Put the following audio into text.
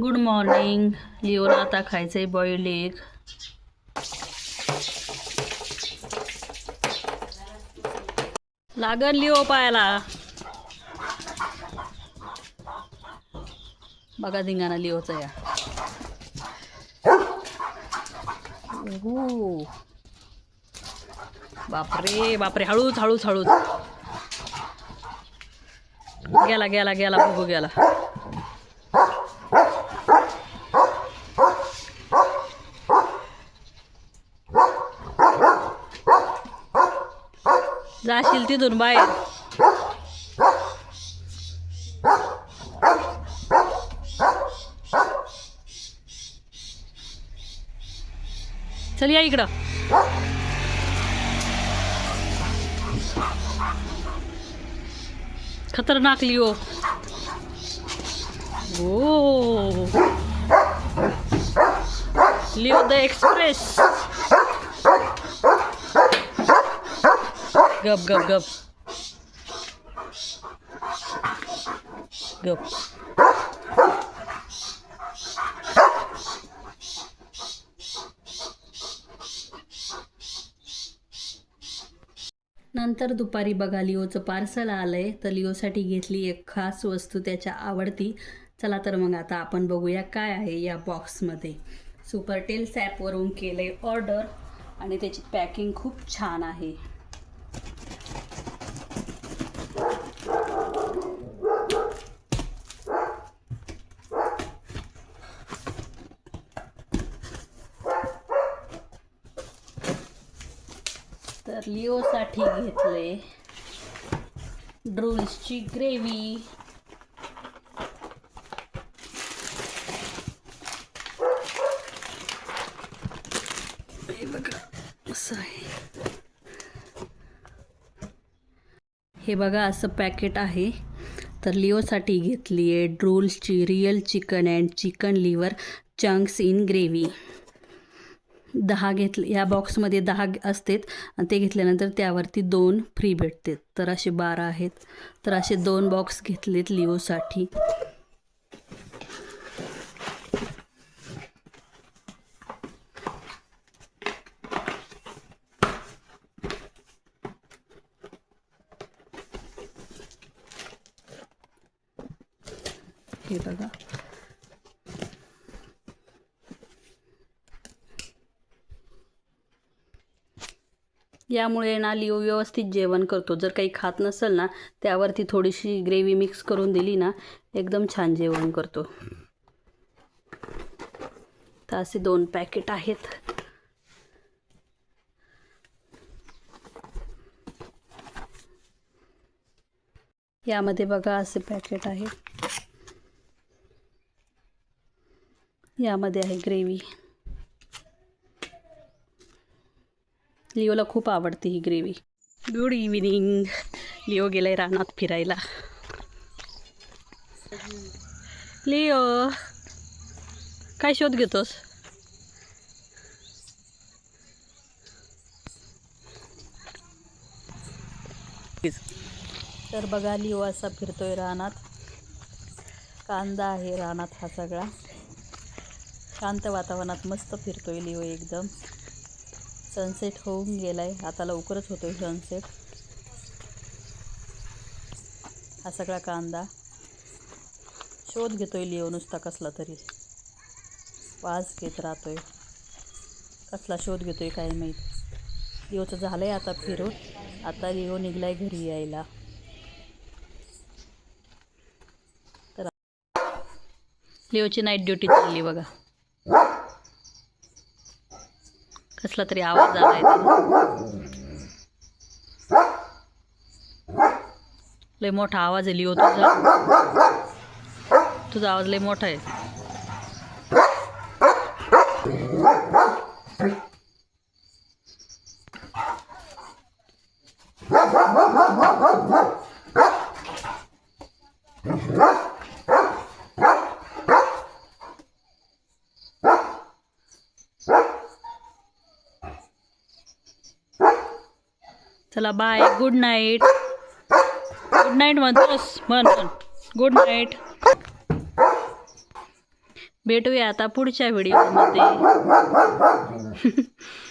Good morning लिओला आता खायचंय boiled egg लागल लिओ पायाला. बघा धिंगाणा लिओचा या. हो बापरे बापरे. हळूच हळूच हळूच. गेला गेला गेला बघू गेला. जाशील तिथून बाहेर. चल या इकडं. खतरनाक Leo. O. Leo the express. गप गप गप. गप. नंतर दुपारी बघा लिओचं पार्सल आलंय. तर लिओसाठी घेतली एक खास वस्तू त्याच्या आवडती. चला तर मग आता आपण बघूया काय आहे या बॉक्समध्ये. सुपर टेल्स ॲपवरून आहे ऑर्डर आणि त्याची पॅकिंग खूप छान आहे. तर लिओसाठी घेतले. ड्रोल्सची ग्रेव्ही. हे बघा असं हे पॅकेट आहे. तर लिओसाठी घेतली आहे ड्रोल्सची real chicken and chicken liver chunks in gravy. दहा घेतले या बॉक्समध्ये दहा असतात. आणि ते घेतल्यानंतर त्यावरती दोन फ्री भेटतात तर असे बारा आहेत. तर असे दोन बॉक्स घेतलेत लिओसाठी. हे बघा. यामुळे ना लिओ व्यवस्थित जेवण करतो. जर काही खात नसेल ना त्यावरती थोडीशी ग्रेव्ही मिक्स करून दिली ना एकदम छान जेवण करतो. तर असे दोन पॅकेट आहेत. यामध्ये बघा असे पॅकेट आहे. यामध्ये आहे ग्रेव्ही. लिओला खूप आवडते ही ग्रेव्ही. गुड इव्हिनिंग लिओ गेलाय रानात फिरायला. लिओ काय शोध घेतोस? तर बघा लिओ असा फिरतोय रानात. कांदा आहे रानात हा सगळा. शांत वातावरणात मस्त फिरतोय लिओ एकदम. सनसेट होऊन गेलाय. आता लवकरच होतोय सनसेट. हा सगळा कांदा. शोध घेतोय लिओ नुसता कसला तरी. वास घेत राहतोय. कसला शोध घेतोय काय माहीत. लिओचं झालंय आता फिरून. आता लिओ निघलाय घरी यायला. तर लिओची नाईट ड्युटी चालली बघा. कसला तरी आवाज आलाय लय मोठा आवाज आहे लिओ तुझा. तुझा आवाज लय मोठा आहे. चला bye good night good night म्हणतोस म्हण म्हण गुड नाईट भेटूया आता पुढच्या व्हिडिओमध्ये